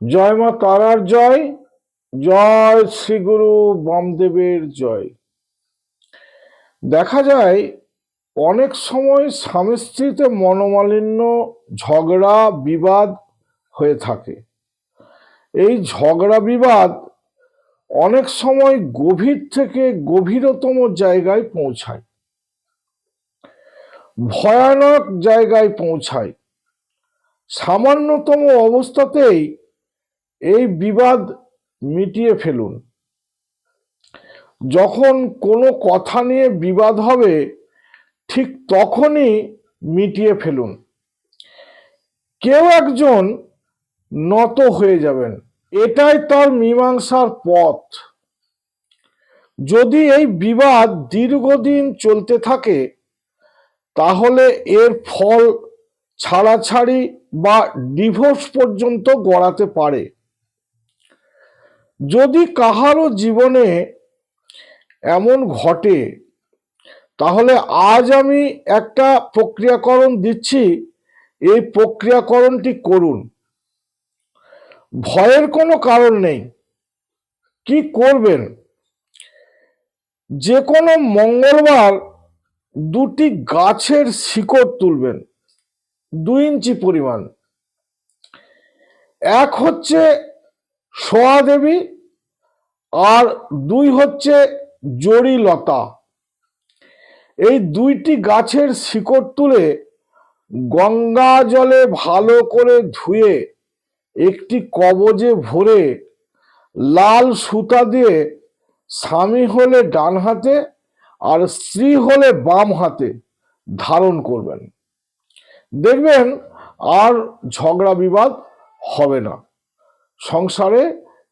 জয় মা তারার জয় জয় শ্রীগুরু বামদেবের জয়। দেখা যায়, অনেক সময় স্বামী স্ত্রীতে মনোমালিন্য, ঝগড়া, বিবাদ হয়ে থাকে। এই ঝগড়া, বিবাদ অনেক সময় গভীর থেকে গভীরতম জায়গায় পৌঁছায়। ভয়ানক জায়গায় পৌঁছায়। সামান্যতম অবস্থাতেই এই বিবাদ মিটিয়ে ফেলুন। যখন কোনো কথা নিয়ে বিবাদ হবে, ঠিক তখনই মিটিয়ে ফেলুন। কেউ একজন নত হয়ে যাবেন। এটাই তার মীমাংসার পথ। যদি এই বিবাদ দীর্ঘদিন চলতে থাকে, তাহলে এর ফল ছাড়াছাড়ি বা ডিভোর্স পর্যন্ত গড়াতে পারে। যদি কাহারও জীবনে এমন ঘটে, তাহলে আজ আমি একটা প্রক্রিয়াকরণ দিচ্ছি। এই প্রক্রিয়াকরণটি করুন। ভয়ের কোনো কারণ নেই। কি করবেন? যে কোনো মঙ্গলবার দুটি গাছের শিকড় তুলবেন, দুই ইঞ্চি পরিমাণ। এক হচ্ছে সোয়া দেবী আর দুই হচ্ছে জড়ি লতা এই দুইটি গাছের শিকড় তুলে গঙ্গা জলে ভালো করে ধুয়ে একটি কবজে ভরে লাল সুতা দিয়ে স্বামী হলে ডান হাতে আর স্ত্রী হলে বাম হাতে ধারণ করবেন। দেখবেন আর ঝগড়া বিবাদ হবে না। সংসারে